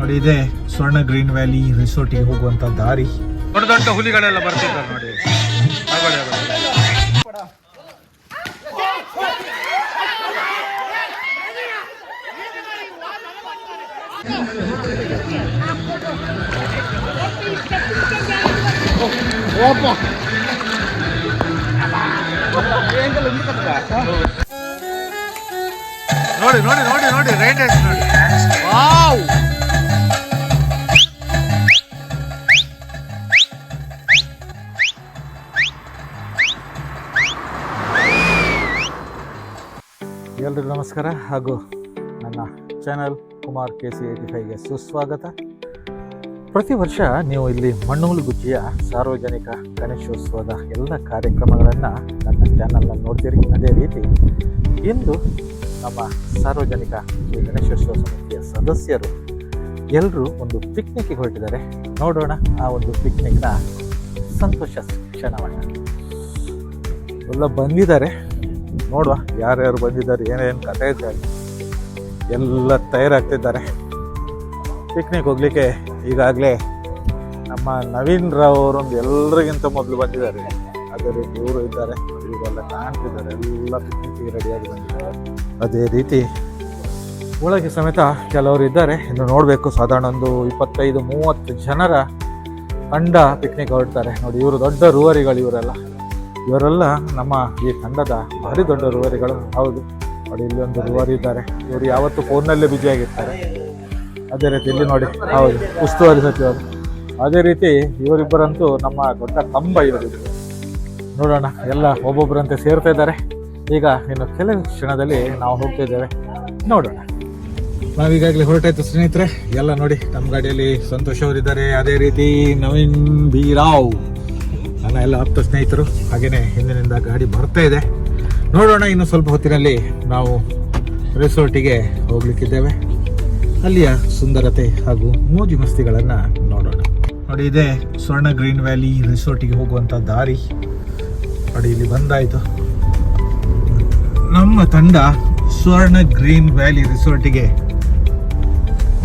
ನೋಡಿ ಇದೆ ಸ್ವರ್ಣ ಗ್ರೀನ್ ವ್ಯಾಲಿ ರಿಸೋರ್ಟಿಗೆ ಹೋಗುವಂತ ದಾರಿ. ದೊಡ್ಡ ದೊಡ್ಡ ಹುಲಿಗಳೆಲ್ಲ ಬರ್ತಿದ್ದಾರೆ ನೋಡಿ. ನೋಡಿ ನೋಡಿ ನೋಡಿ ನೋಡಿ ರೈಟ್ ನೋಡಿ. ವಾವ್ ಎಲ್ರಿಗೂ ನಮಸ್ಕಾರ. ಹಾಗೂ ನನ್ನ channel Kumar K C eighty ಫೈವ್ಗೆ ಸುಸ್ವಾಗತ. ಪ್ರತಿ ವರ್ಷ ನೀವು ಇಲ್ಲಿ ಮಣ್ಣೂಲು ಗುಜ್ಜಿಯ ಸಾರ್ವಜನಿಕ ಗಣೇಶೋತ್ಸವದ ಎಲ್ಲ ಕಾರ್ಯಕ್ರಮಗಳನ್ನು ನನ್ನ ಚಾನಲ್ನಲ್ಲಿ ನೋಡ್ತೀರಿ. ಅದೇ ರೀತಿ ಇಂದು ನಮ್ಮ ಸಾರ್ವಜನಿಕ ಗಣೇಶೋತ್ಸವ ಸಮಿತಿಯ ಸದಸ್ಯರು ಎಲ್ಲರೂ ಒಂದು ಪಿಕ್ನಿಕ್ಗೆ ಹೊರಟಿದ್ದಾರೆ. ನೋಡೋಣ ಆ ಒಂದು ಪಿಕ್ನಿಕ್ನ ಸಂತೋಷ ಕ್ಷಣವನ್ನು. ಎಲ್ಲ ಬಂದಿದ್ದಾರೆ. ನೋಡುವ ಯಾರ್ಯಾರು ಬಂದಿದ್ದಾರೆ, ಏನೇನು ಕಥೆ ಇದ್ದಾರೆ ಎಲ್ಲ ತಯಾರಾಗ್ತಿದ್ದಾರೆ. ಪಿಕ್ನಿಕ್ ಹೋಗ್ಲಿಕ್ಕೆ ಈಗಾಗಲೇ ನಮ್ಮ ನವೀನ್ ರಾವ್ ಅವರೊಂದು ಎಲ್ರಿಗಿಂತ ಮೊದಲು ಬಂದಿದ್ದಾರೆ. ಅದೇ ರೀತಿ ಇವರು ಇದ್ದಾರೆ, ಇವರೆಲ್ಲ ಕಾಣ್ತಿದ್ದಾರೆ, ಎಲ್ಲ ಪಿಕ್ನಿಕ್ಗೆ ರೆಡಿಯಾಗಿ ಬಂದಿದ್ದಾರೆ. ಅದೇ ರೀತಿ ಒಳಗೆ ಸಮೇತ ಕೆಲವರು ಇದ್ದಾರೆ. ಇನ್ನು ನೋಡಬೇಕು, ಸಾಧಾರಣ ಒಂದು ಇಪ್ಪತ್ತೈದು, ಮೂವತ್ತು ಜನರ ತಂಡ ಪಿಕ್ನಿಕ್ ಹೊರಡ್ತಾರೆ. ನೋಡಿ, ಇವರು ದೊಡ್ಡ ರೂವರಿಗಳು ಇವರೆಲ್ಲ. ಇವರೆಲ್ಲ ನಮ್ಮ ಈ ತಂಡದ ಭಾರಿ ದೊಡ್ಡ ರೂವರಿಗಳು. ಹೌದು, ನೋಡಿ ಇಲ್ಲಿ ಒಂದು ರೂವರಿ ಇದ್ದಾರೆ. ಇವರು ಯಾವತ್ತೂ ಫೋನ್ನಲ್ಲೇ ಬ್ಯುಸಿಯಾಗಿರ್ತಾರೆ ಅದೇ ರೀತಿ ಇಲ್ಲಿ ನೋಡಿ, ಹೌದು, ಉಸ್ತುವಾರಿ ಸಚಿವರು. ಅದೇ ರೀತಿ ಇವರಿಬ್ಬರಂತೂ ನಮ್ಮ ದೊಡ್ಡ ಕಂಬ ಇವರಿಬ್ಬರು ನೋಡೋಣ, ಎಲ್ಲ ಒಬ್ಬೊಬ್ಬರಂತೆ ಸೇರ್ತಾ ಇದ್ದಾರೆ. ಈಗ ಇನ್ನು ಕೆಲವು ಕ್ಷಣದಲ್ಲಿ ನಾವು ಹೋಗ್ತಾ ಇದ್ದೇವೆ. ನೋಡೋಣ. ನಾವೀಗಾಗಲೇ ಹೊರಟಾಯ್ತು ಸ್ನೇಹಿತರೆ. ಎಲ್ಲ ನೋಡಿ ನಮ್ಮ ಗಾಡಿಯಲ್ಲಿ ಸಂತೋಷ್ ಅವರಿದ್ದಾರೆ. ಅದೇ ರೀತಿ ನವೀನ್ ಬಿ ರಾವ್ ನನ್ನ ಎಲ್ಲ ಆಪ್ತ ಸ್ನೇಹಿತರು. ಹಾಗೇನೆ ಹಿಂದಿನಿಂದ ಗಾಡಿ ಬರ್ತಾ ಇದೆ. ನೋಡೋಣ ಇನ್ನು ಸ್ವಲ್ಪ ಹೊತ್ತಿನಲ್ಲಿ ನಾವು ರೆಸಾರ್ಟಿಗೆ ಹೋಗ್ಲಿಕ್ಕಿದ್ದೇವೆ. ಅಲ್ಲಿಯ ಸುಂದರತೆ ಹಾಗೂ ಮೋಜು ಮಸ್ತಿಗಳನ್ನು ನೋಡೋಣ. ನೋಡಿ, ಇದೆ ಸ್ವರ್ಣ ಗ್ರೀನ್ ವ್ಯಾಲಿ ರೆಸಾರ್ಟಿಗೆ ಹೋಗುವಂಥ ದಾರಿ. ನೋಡಿ, ಇಲ್ಲಿ ಬಂದಾಯಿತು. ನಮ್ಮ ತಂಡ ಸ್ವರ್ಣ ಗ್ರೀನ್ ವ್ಯಾಲಿ ರೆಸಾರ್ಟಿಗೆ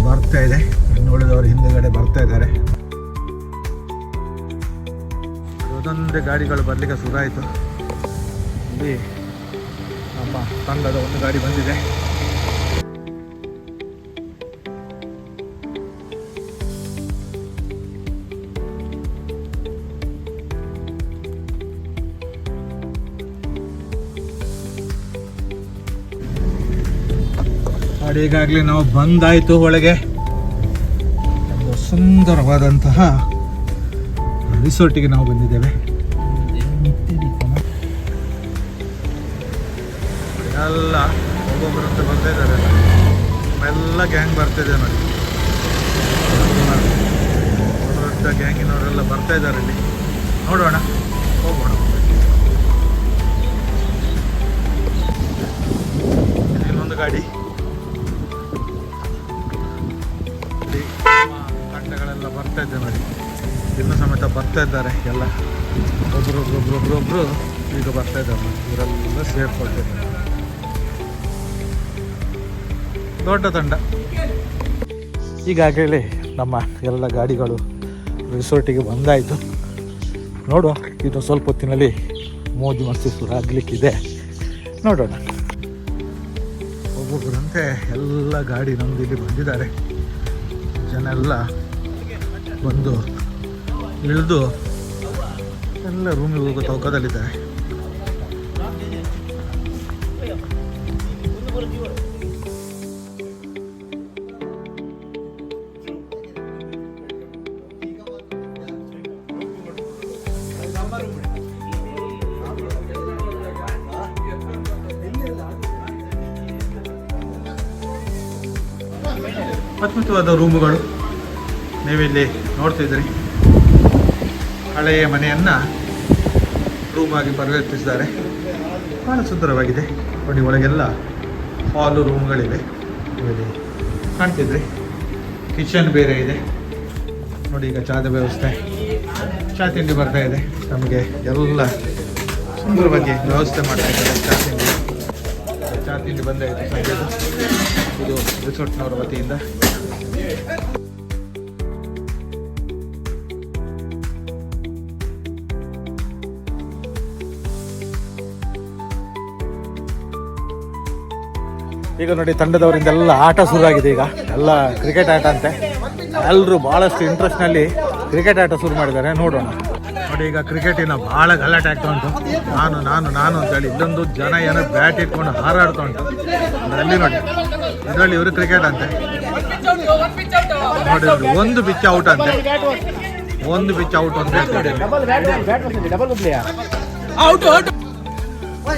ಬರ್ತಾ ಇದೆ. ನೋಡಿದವರು ಹಿಂದುಗಡೆ ಬರ್ತಾ ಇದ್ದಾರೆ. ಒಂದೊಂದೇ ಗಾಡಿಗಳು ಬರಲಿಕ್ಕೆ ಶುರು ಆಯಿತು. ಇಲ್ಲಿ ನಮ್ಮ ತಂಡದ ಒಂದು ಗಾಡಿ ಬಂದಿದೆ. ಈಗಾಗಲೇ ನಾವು ಬಂದಾಯಿತು ಒಳಗೆ. ಒಂದು ಸುಂದರವಾದಂತಹ ರಿಸೋರ್ಟಿಗೆ ನಾವು ಬಂದಿದ್ದೇವೆ. ಎಲ್ಲ ಒಬ್ಬೊಬ್ಬರಂತ ಬರ್ತಾ ಇದ್ದಾರೆ. ಎಲ್ಲ ಗ್ಯಾಂಗ್ ಬರ್ತಿದೆ ನೋಡಿ. ದೊಡ್ಡ ದೊಡ್ಡ ಗ್ಯಾಂಗಿನವರೆಲ್ಲ ಬರ್ತಾ ಇದ್ದಾರೆ ಇಲ್ಲಿ. ನೋಡೋಣ. ಹೋಗೋಣ. ಬರ್ತಾ ಇದ್ದಾರೆ ಎಲ್ಲ. ಒಬ್ರು ಒಬ್ರು ಒಬ್ರು ಒಬ್ರು ಈಗ ಬರ್ತಾ ಇದ್ದಾರೆ. ಇವರೆಲ್ಲ ಸೇರ್ಕೊಳ್ತಿದ್ದಾರೆ ದೊಡ್ಡ ತಂಡ. ಈಗಾಗಲೇ ನಮ್ಮ ಎಲ್ಲ ಗಾಡಿಗಳು ರಿಸೋರ್ಟಿಗೆ ಬಂದಾಯಿತು. ನೋಡುವ ಇದು ಸ್ವಲ್ಪ ಹೊತ್ತಿನಲ್ಲಿ ಮೋಜು ಮಸ್ತಿ ಶುರು ಆಗಲಿಕ್ಕಿದೆ. ನೋಡೋಣ. ಒಬ್ಬೊಬ್ಬರಂತೆ ಎಲ್ಲ ಗಾಡಿ ನಮ್ದು ಇಲ್ಲಿ ಬಂದಿದ್ದಾರೆ. ಜನ ಎಲ್ಲ ಬಂದು ಇಳಿದು ಎಲ್ಲ ರೂಮಿಗೆ ಹೋಗೋ ತೌಕದಲ್ಲಿದ್ದಾರೆ ಅದ್ಭುತವಾದ ರೂಮುಗಳು ನೀವಿಲ್ಲಿ ನೋಡ್ತಿದ್ದೀರಿ. ಹಳೆಯ ಮನೆಯನ್ನು ರೂಮಾಗಿ ಪರಿವರ್ತಿಸಿದ್ದಾರೆ. ಭಾಳ ಸುಂದರವಾಗಿದೆ. ನೋಡಿ, ಒಳಗೆಲ್ಲ ಹಾಲು ರೂಮ್ಗಳಿವೆ ನೋಡಿ ಕಾಣ್ತಿದ್ರಿ ಕಿಚನ್ ಬೇರೆ ಇದೆ. ನೋಡಿ, ಈಗ ಚಾದ ವ್ಯವಸ್ಥೆ. ಚಾ ತಿಂಡಿ ಬರ್ತಾ ಇದೆ. ನಮಗೆ ಎಲ್ಲ ಸುಂದರವಾಗಿ ವ್ಯವಸ್ಥೆ ಮಾಡ್ತಾ ಇದ್ದಾರೆ ಚಾ ತಿಂಡಿ. ಚಾ ತಿಂಡಿ ಬಂದಾಯಿತು ಇದು ರಿಸೋರ್ಟ್ನವರ ವತಿಯಿಂದ. ಈಗ ನೋಡಿ ತಂಡದವರಿಂದೆಲ್ಲ ಆಟ ಶುರುವಾಗಿದೆ ಈಗ. ಎಲ್ಲ ಕ್ರಿಕೆಟ್ ಆಟ ಅಂತೆ. ಎಲ್ಲರೂ ಭಾಳಷ್ಟು ಇಂಟ್ರೆಸ್ಟ್ನಲ್ಲಿ ಕ್ರಿಕೆಟ್ ಆಟ ಶುರು ಮಾಡಿದ್ದಾರೆ. ನೋಡೋಣ. ನೋಡಿ ಈಗ ಕ್ರಿಕೆಟಿನ ಭಾಳ ಗಲಾಟೆ ಆಗ್ತಾ ಉಂಟು. ನಾನು ನಾನು ನಾನು ಅಂತೇಳಿ ಇಲ್ಲೊಂದು ಜನ ಏನೋ ಬ್ಯಾಟ್ ಇಟ್ಕೊಂಡು ಹಾರಾಡ್ತಾ ಉಂಟು. ಅಲ್ಲಿ ನೋಡಿ. ಇದರಲ್ಲಿ ಇವರು ಕ್ರಿಕೆಟ್ ಅಂತೆ. ನೋಡಿ ನೋಡಿ, ಒಂದು ಪಿಚ್ ಔಟ್ ಅಂತೆ. ಒಂದು ಪಿಚ್ ಔಟ್ ಅಂತ ಹೇಳ್ತಾರೆ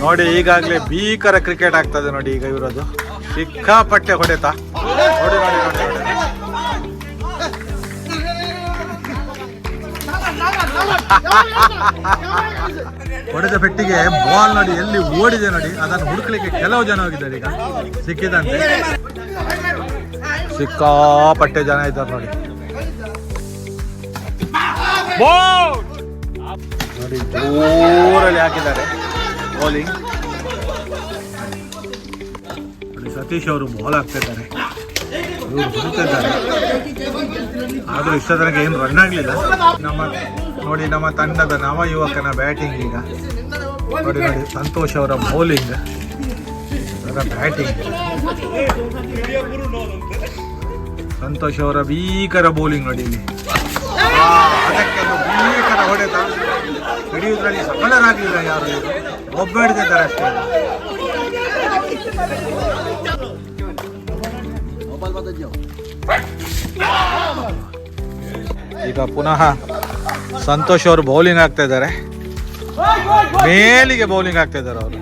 ನೋಡಿ ಈಗಾಗಲೇ ಭೀಕರ ಕ್ರಿಕೆಟ್ ಆಗ್ತದೆ ನೋಡಿ ಈಗ ಇವರದು ಸಿಕ್ಕಾಪಟ್ಟೆ ಹೊಡೆತ. ನೋಡಿ ನೋಡಿ ನೋಡಿ ಹೊಡೆದ ಪೆಟ್ಟಿಗೆ ಬಾಲ್ ನೋಡಿ ಎಲ್ಲಿ ಓಡಿದೆ ನೋಡಿ ಅದನ್ನು ಹುಡುಕ್ಲಿಕ್ಕೆ ಕೆಲವು ಜನ ಹೋಗಿದ್ದಾರೆ ಈಗ. ಸಿಕ್ಕಿದಂತೆ. ಸಿಕ್ಕಾಪಟ್ಟೆ ಜನ ಇದ್ದಾರೆ ನೋಡಿ. ನೋಡಿ ಜೋರಲ್ಲಿ ಹಾಕಿದ್ದಾರೆ. ಬೌಲಿಂಗ್ ಅಲ್ಲಿ ಸತೀಶ್ ಅವರು ಬಾಲ್ ಹಾಕ್ತಿದ್ದಾರೆ ಇವರು ಹೊಡಿತಿದ್ದಾರೆ ಆದ್ರೂ ಇಷ್ಟ ಏನು ರನ್ ಆಗ್ಲಿಲ್ಲ. ನಮ್ಮ, ನೋಡಿ ನಮ್ಮ ತಂಡದ ನವ ಯುವಕನ ಬ್ಯಾಟಿಂಗ್ ಈಗ. ನೋಡಿ ನೋಡಿ, ಸಂತೋಷ್ ಅವರ ಬೌಲಿಂಗ್ ಅವರ ಬ್ಯಾಟಿಂಗ್ ಸಂತೋಷ್ ಅವರ ಭೀಕರ ಬೌಲಿಂಗ್ ನೋಡಿ ಇಲ್ಲಿ. ಅದಕ್ಕೆ ಭೀಕರ ಹೊಡೆತ. ಹಿಡಿಯುವುದರಲ್ಲಿ ಸಫಲರಾಗಲಿಲ್ಲ ಯಾರು ಒಬ್ಬ ಅಷ್ಟೇ. ಈಗ ಪುನಃ ಸಂತೋಷ್ ಅವರು ಬೌಲಿಂಗ್ ಆಗ್ತಾ ಇದ್ದಾರೆ. ಮೇಲಿಗೆ ಬೌಲಿಂಗ್ ಆಗ್ತಾ ಇದ್ದಾರೆ ಅವರು.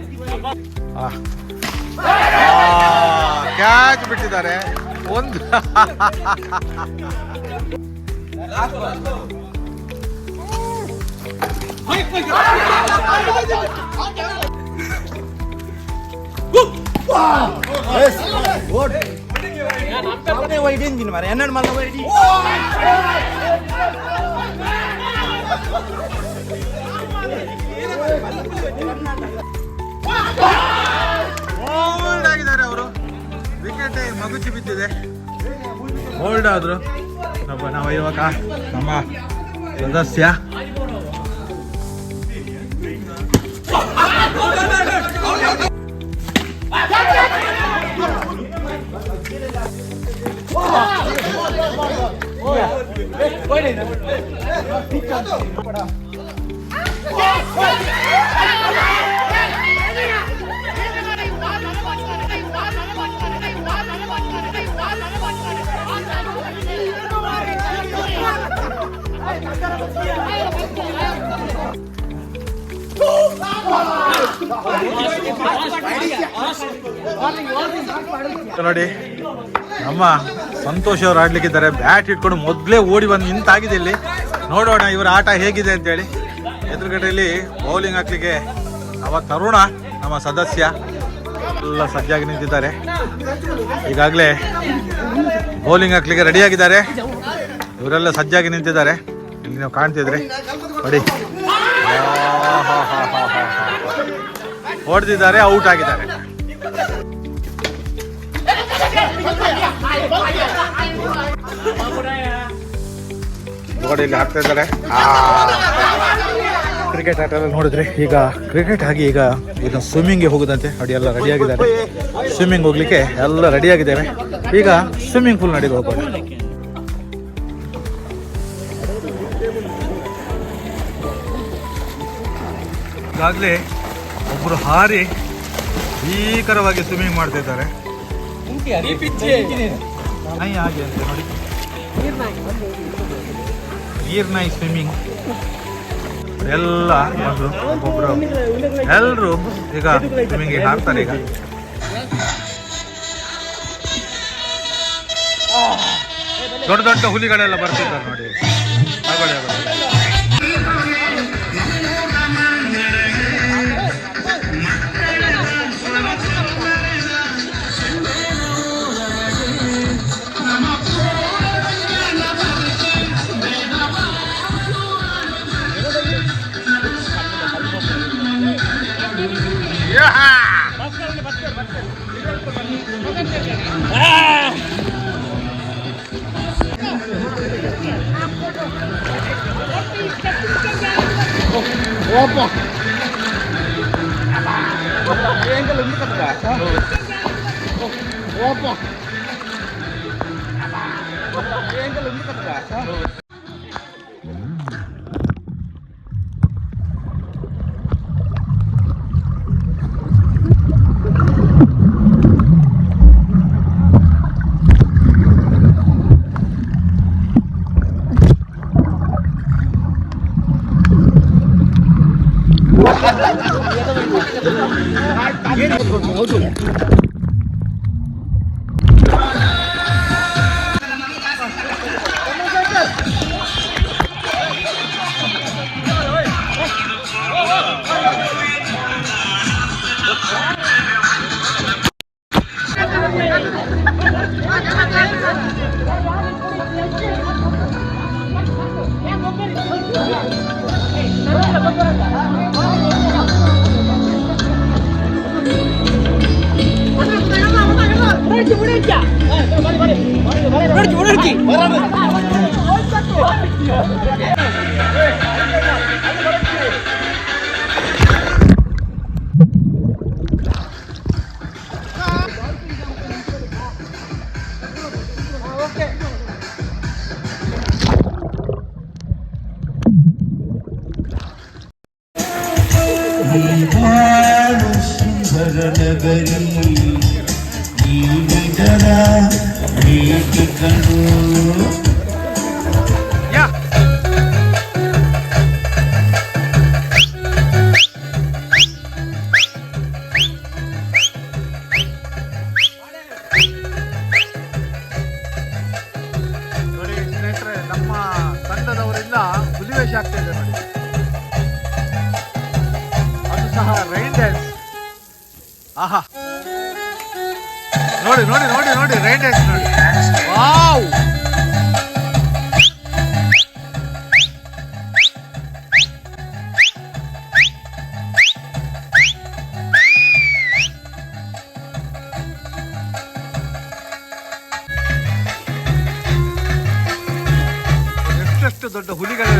ಕ್ಯಾಚ್ ಬಿಟ್ಟಿದ್ದಾರೆ. ಒಂದು. ಹೋಲ್ಡ್ ಆಗಿದ್ದಾರೆ ಅವರು ವಿಕೆಟ್ ಮಗುಚಿ ಬಿದ್ದಿದೆ ಹೋಲ್ಡ್ ಆದ್ರು ನಮ್ಮ ನಾವು ಯುವಕ ನಮ್ಮ ಸದಸ್ಯ ನೋಡಿ ನಮ್ಮ ಸಂತೋಷ್ ಅವ್ರು ಆಡ್ಲಿಕ್ಕಿದ್ದಾರೆ. ಬ್ಯಾಟ್ ಇಟ್ಕೊಂಡು ಮೊದಲೇ ಓಡಿ ಬಂದು ನಿಂತಾಗಿದೆ ಇಲ್ಲಿ. ನೋಡೋಣ ಇವರ ಆಟ ಹೇಗಿದೆ ಅಂತೇಳಿ. ಎದುರುಗಡೆಯಲ್ಲಿ ಬೌಲಿಂಗ್ ಹಾಕ್ಲಿಕ್ಕೆ ಅವ ತರುಣ, ನಮ್ಮ ಸದಸ್ಯ ಎಲ್ಲ ಸಜ್ಜಾಗಿ ನಿಂತಿದ್ದಾರೆ. ಈಗಾಗಲೇ ಬೌಲಿಂಗ್ ಹಾಕ್ಲಿಕ್ಕೆ ರೆಡಿಯಾಗಿದ್ದಾರೆ ಇವರೆಲ್ಲ ಸಜ್ಜಾಗಿ ನಿಂತಿದ್ದಾರೆ. ಇಲ್ಲಿ ನೀವು ಕಾಣ್ತಿದ್ರಿ. ನೋಡಿ. ಹೊಡೆದಿದ್ದಾರೆ ಔಟ್ ಆಗಿದ್ದಾರೆ. ನೋಡಿ ಇಲ್ಲಿ ಹಾಕ್ತಾ ಇದ್ದಾರೆ. ಕ್ರಿಕೆಟ್ ಆಟ ಎಲ್ಲ ನೋಡಿದ್ರೆ ಈಗ ಕ್ರಿಕೆಟ್ ಆಗಿ ಈಗ ಈಗ ಸ್ವಿಮ್ಮಿಂಗ್ಗೆ ಹೋಗುದಂತೆ. ಅಡಿ ಎಲ್ಲ ರೆಡಿ ಆಗಿದ್ದಾರೆ. ಸ್ವಿಮ್ಮಿಂಗ್ ಹೋಗ್ಲಿಕ್ಕೆ ಎಲ್ಲ ರೆಡಿ ಆಗಿದ್ದೇವೆ. ಈಗ ಸ್ವಿಮ್ಮಿಂಗ್ ಪೂಲ್ ನಡಿಗೆ ಹೋಗೋಣ ಈಗಾಗಲೇ ಒಬ್ಬರು ಹಾರಿ ಭೀಕರವಾಗಿ ಸ್ವಿಮ್ಮಿಂಗ್ ಮಾಡ್ತಾ ಇದ್ದಾರೆ. ಹಾಗೆ ನೋಡಿ. ನೀರ್ನಾಯಿ ಸ್ವಿಮ್ಮಿಂಗ್ ಎಲ್ಲ ಮೊದಲು ಒಬ್ಬೊಬ್ರು ಎಲ್ಲರೂ ಈಗ ಸ್ವಿಮ್ಮಿಂಗ್ ಹಾಕ್ತಾರೆ ಈಗ. ದೊಡ್ಡ ದೊಡ್ಡ ಹುಲಿಗಳೆಲ್ಲ ಬರ್ತಿದ್ದಾರೆ ನೋಡಿ. 啊！卧铺。卧铺。我怎么。ಆಗ್ತಾ ಇದೆ ನೋಡಿ. ಅದು ಸಹ ರೈನ್ ಡ್ಯಾನ್ಸ್ ಆಹಾ. ನೋಡಿ ನೋಡಿ ನೋಡಿ ನೋಡಿ ರೈನ್ ಡ್ಯಾನ್ಸ್ ನೋಡಿ. ವಾವ್. ದೊಡ್ಡ ಹುಲಿಗಳೆಲ್ಲ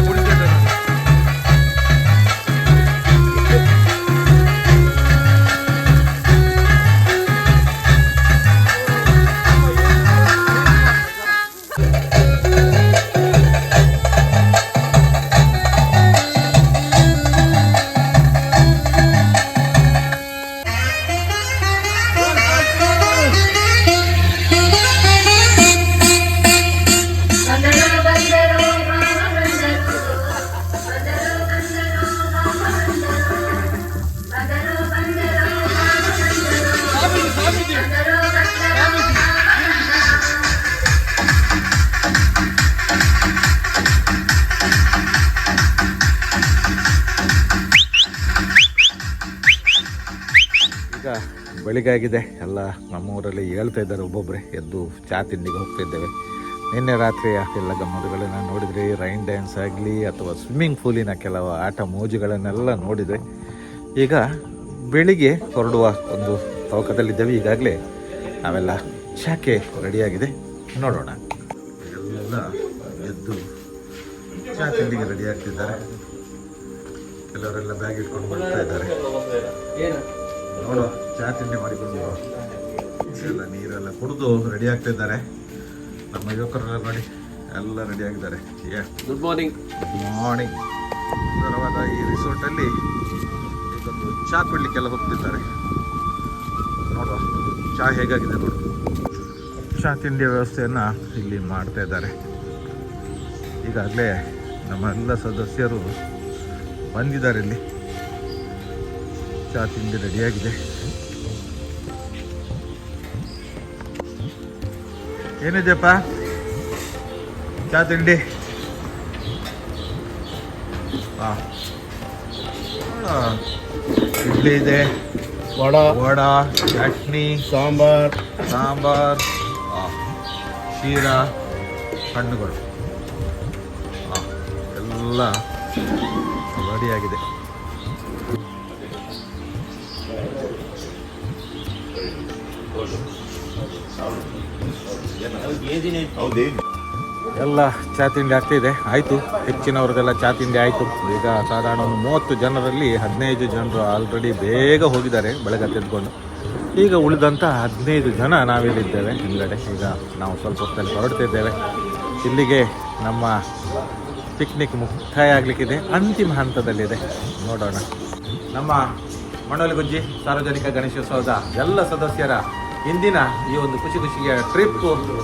ಬೆಳಿಗ್ಗೆ ಆಗಿದೆ ಎಲ್ಲ ನಮ್ಮೂರಲ್ಲಿ ಹೇಳ್ತಾ ಇದ್ದಾರೆ ಒಬ್ಬೊಬ್ಬರೇ ಎದ್ದು ಚಾ ತಿಂಡಿಗೆ ಹೋಗ್ತಿದ್ದೇವೆ ನಿನ್ನೆ ರಾತ್ರಿ ಎಲ್ಲ ಗಮ್ಮತ್ತುಗಳನ್ನು ನೋಡಿದರೆ. ರೈನ್ ಡ್ಯಾನ್ಸ್ ಆಗಲಿ ಅಥವಾ ಸ್ವಿಮ್ಮಿಂಗ್ ಪೂಲಿನ ಕೆಲವು ಆಟ ಮೋಜುಗಳನ್ನೆಲ್ಲ ನೋಡಿದರೆ. ಈಗ ಬೆಳಿಗ್ಗೆ ಹೊರಡುವ ಒಂದು ತವಕದಲ್ಲಿದ್ದೇವೆ. ಈಗಾಗಲೇ ನಾವೆಲ್ಲ ಶಾಖೆ ರೆಡಿಯಾಗಿದೆ. ನೋಡೋಣ. ಎಲ್ಲ ಎದ್ದು ಚಾ ತಿಂಡಿಗೆ ರೆಡಿ ಆಗ್ತಿದ್ದಾರೆ. ಕೆಲವರೆಲ್ಲ ಬ್ಯಾಗ್ ಇಟ್ಕೊಂಡು ಬರ್ತಾ ಇದ್ದಾರೆ. ನೋಡು. ಚಹಾ ತಿಂಡಿ ಮಾಡಿಕೊಂಡು ಎಲ್ಲ ನೀರೆಲ್ಲ ಕುಡಿದು ರೆಡಿ ಆಗ್ತಿದ್ದಾರೆ ನಮ್ಮ ಯುವಕರೆಲ್ಲ ನೋಡಿ ಎಲ್ಲ ರೆಡಿ ಆಗಿದ್ದಾರೆ. ಗುಡ್ ಮಾರ್ನಿಂಗ್ ಗುಡ್ ಮಾರ್ನಿಂಗ್ ಸುಂದರವಾದ ಈ ರಿಸೋರ್ಟಲ್ಲಿ ಇದೊಂದು ಚಹಾ ಕುಡ್ಲಿಕ್ಕೆಲ್ಲ ಹೋಗ್ತಿದ್ದಾರೆ. ನೋಡುವ ಚಹಾ ಹೇಗಾಗಿದೆ ನೋಡು. ಚಹಾ ತಿಂಡಿ ವ್ಯವಸ್ಥೆಯನ್ನು ಇಲ್ಲಿ ಮಾಡ್ತಾ ಇದ್ದಾರೆ. ಈಗಾಗಲೇ ನಮ್ಮ ಎಲ್ಲ ಸದಸ್ಯರು ಬಂದಿದ್ದಾರೆ ಇಲ್ಲಿ. ಚಹಾ ತಿಂಡಿ ರೆಡಿಯಾಗಿದೆ ಏನಿದೆಯಪ್ಪ? ಚಾ ತಿಂಡಿ? ಇಡ್ಲಿ ಇದೆ. ವಡ. ವಡ ಚಟ್ನಿ. ಸಾಂಬಾರ್. ಸಾಂಬಾರ್. ಶೀರಾ ಹಣ್ಣುಗಳು. ಎಲ್ಲ ರೆಡಿಯಾಗಿದೆ ಎಲ್ಲ ಚಾ ತಿಂಡಿ ಆಗ್ತಿದೆ ಆಯಿತು ಹೆಚ್ಚಿನವ್ರದ್ದೆಲ್ಲ ಚಾ ತಿಂಡಿ ಆಯಿತು. ಈಗ ಸಾಧಾರಣ ಒಂದು ಮೂವತ್ತು ಜನರಲ್ಲಿ ಹದಿನೈದು ಜನರು ಆಲ್ರೆಡಿ ಬೇಗ ಹೋಗಿದ್ದಾರೆ ಬೆಳಗ್ಗೆ ತೆಗೆದುಕೊಂಡು. ಈಗ ಉಳಿದಂಥ ಹದಿನೈದು ಜನ ನಾವಿಲ್ಲಿದ್ದೇವೆ ಹಿಂದ್ಗಡೆ. ಈಗ ನಾವು ಸ್ವಲ್ಪ ಹೊತ್ತಲ್ಲಿ ಹೊರಡ್ತಿದ್ದೇವೆ ಇಲ್ಲಿಗೆ ನಮ್ಮ ಪಿಕ್ನಿಕ್ ಮುಕ್ತಾಯ ಆಗಲಿಕ್ಕಿದೆ. ಅಂತಿಮ ಹಂತದಲ್ಲಿದೆ. ನೋಡೋಣ. ನಮ್ಮ ಮಣ್ಣೊಲಿಗುಜ್ಜಿ ಸಾರ್ವಜನಿಕ ಗಣೇಶೋತ್ಸವದ ಎಲ್ಲ ಸದಸ್ಯರ ಇಂದಿನ ಈ ಒಂದು ಖುಷಿ ಖುಷಿಯ ಟ್ರಿಪ್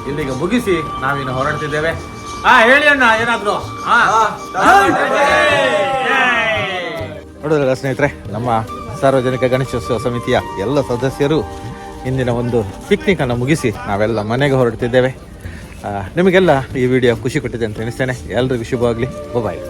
ಇಲ್ಲಿಗೆ ಮುಗಿಸಿ ನಾವಿನ್ನು ಹೊರಡ್ತಿದ್ದೇವೆ. ಆ ಹೇಳಿ ಅಣ್ಣ ಏನಾದ್ರು? ಸ್ನೇಹಿತರೆ ನಮ್ಮ ಸಾರ್ವಜನಿಕ ಗಣೇಶೋತ್ಸವ ಸಮಿತಿಯ ಎಲ್ಲ ಸದಸ್ಯರು ಇಂದಿನ ಒಂದು ಪಿಕ್ನಿಕ್ ಅನ್ನು ಮುಗಿಸಿ ನಾವೆಲ್ಲ ಮನೆಗೆ ಹೊರಡ್ತಿದ್ದೇವೆ. ನಿಮಗೆಲ್ಲ ಈ ವಿಡಿಯೋ ಖುಷಿ ಕೊಟ್ಟಿದೆ ಅಂತ ಎನಿಸ್ತೇನೆ ಎಲ್ರಿಗೂ ಶುಭವಾಗಲಿ. ಬಾಯ್